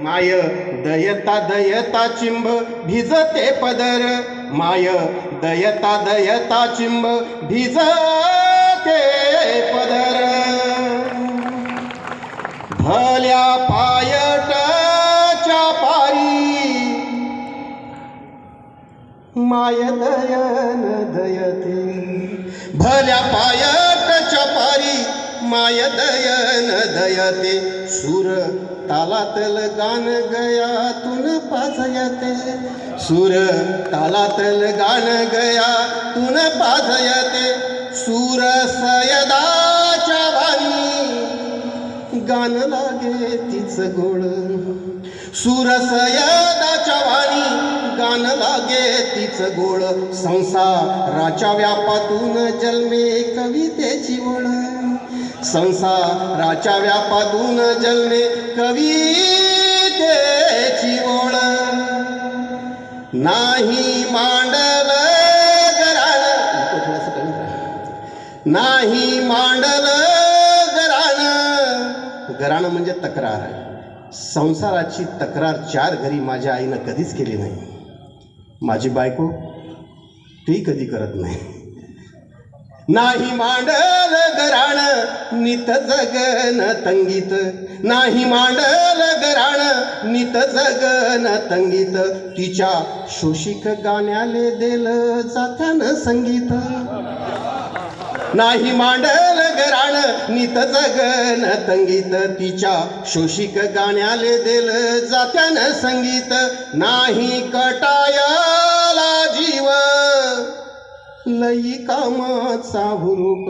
माय दयता दयता चिंब भिजते पदर. माय दयता दयता चिंब भिजते पदर. भल्या पायटच्या पारी. माय दयन दयते. भल्या पायट माय दयन दयते. सूर तालातल गान गयातून पाजयते सूर तालातल गान गयातून पाजयते सूर सयदाच्या वाणी गान लागे तीच गोड. सुरसयदाच्या वाणी गान लागे तीच गोड. संसाराच्या व्यापातून जन्मे कवितेची ओळ. संसाराच्या व्यापातून जन्मे कवितेची ओळ. नाही मांडल गराण नाही मांडल गराण गराण म्हणजे तक्रार. संसाराची तक्रार चार घरी माझ्या आईनं कधीच केली नाही. माझी बायको ती कधी करत नाही. नाही मांडल गराण नित जगन तंगीत. नाही मांडल गराण नित जगन तंगीत. तिच्या शोषिक गाण्याले देल जातन संगीत. नाही मांडल गराण नित जगन तंगीत. तिच्या शोषिक गाण्याले देल जात्यान संगीत. नाही कटायला जीव लई कामाचा हुरूप.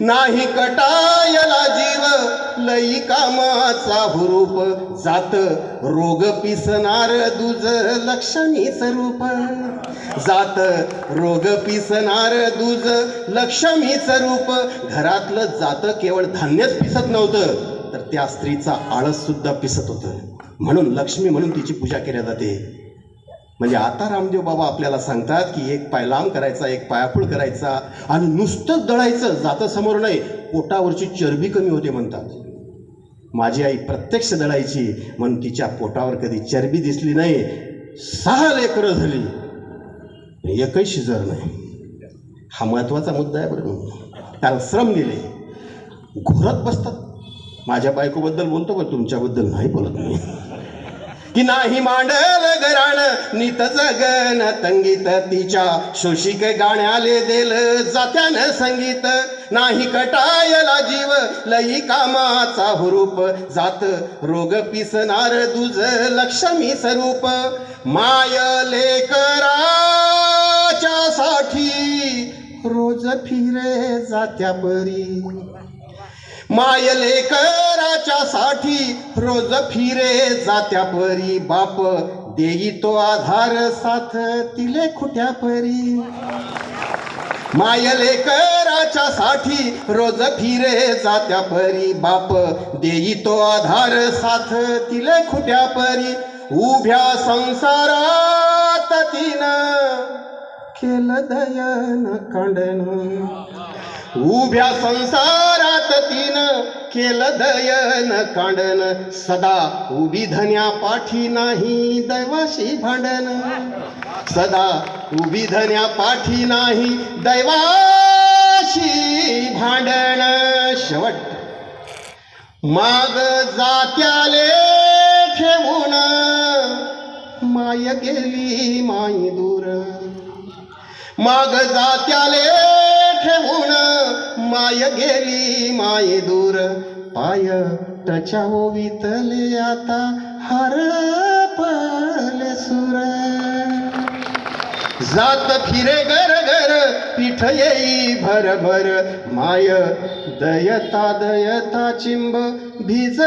नाही कटायला जीव लई कामाचा हुरूप. जात रोग पिसणार दुज लक्षणी स्वरूप जात रोग पिसणार दुज लक्ष्मी स्वरूप घरातलं जातं केवळ धान्यच पिसत नव्हतं तर त्या स्त्रीचा आळस सुद्धा पिसत होतं. म्हणून लक्ष्मी म्हणून तिची पूजा केल्या जाते. म्हणजे आता रामदेव बाबा आपल्याला सांगतात की एक पाय लांब करायचा एक पायाफूळ करायचा आणि नुसतंच दळायचं जातं समोर नाही पोटावरची चरबी कमी होते म्हणतात. माझी आई प्रत्यक्ष दळायची म्हणून तिच्या पोटावर कधी चरबी दिसली नाही सहा लेकरं झाली. एकही शिजर नाही. हा महत्त्वाचा मुद्दा आहे बरं. त्याला श्रम गेले घोरत बसतात. माझ्या बायकोबद्दल बोलतो पण तुमच्याबद्दल नाही बोलत मी. की नाही मांडल घराण नीत जगन तंगीत तिच्या. शोषिक गाण्याले देल जात्यान संगीत. नाही कटायला जीव लई कामाचा हुरूप. जात रोग पिसणार दुज लक्ष्मी स्वरूप. माय लेकराच्या साठी रोज फिरे जात्या परी. मायलेकराच्या साठी रोज फिरे जात्या परी बाप. देई तो आधार साथ तिले खुट्या परी. मायलेकराच्या साठी रोज फिरे जात्या परी बाप. देई तो आधार साथ तिले खुट्या परी. उभ्या संसारात तिनं केलं दयन कांडण उभ्या संसारात तिनं केलं दयन कांडन. सदा उभी धन्या पाठी नाही दैवाशी भांडण सदा उभी धन्या पाठी नाही दैवाशी भांडण शेवट. माग जात्याले ठेवून माय गेली माई दूर. माग जात्याले माय गेली माय दूर. पाय टच्या ओवितले आता हरपले सुर. जात फिरे घर घर पीठ येई भर भर. माय दयता दयता चिंब भिज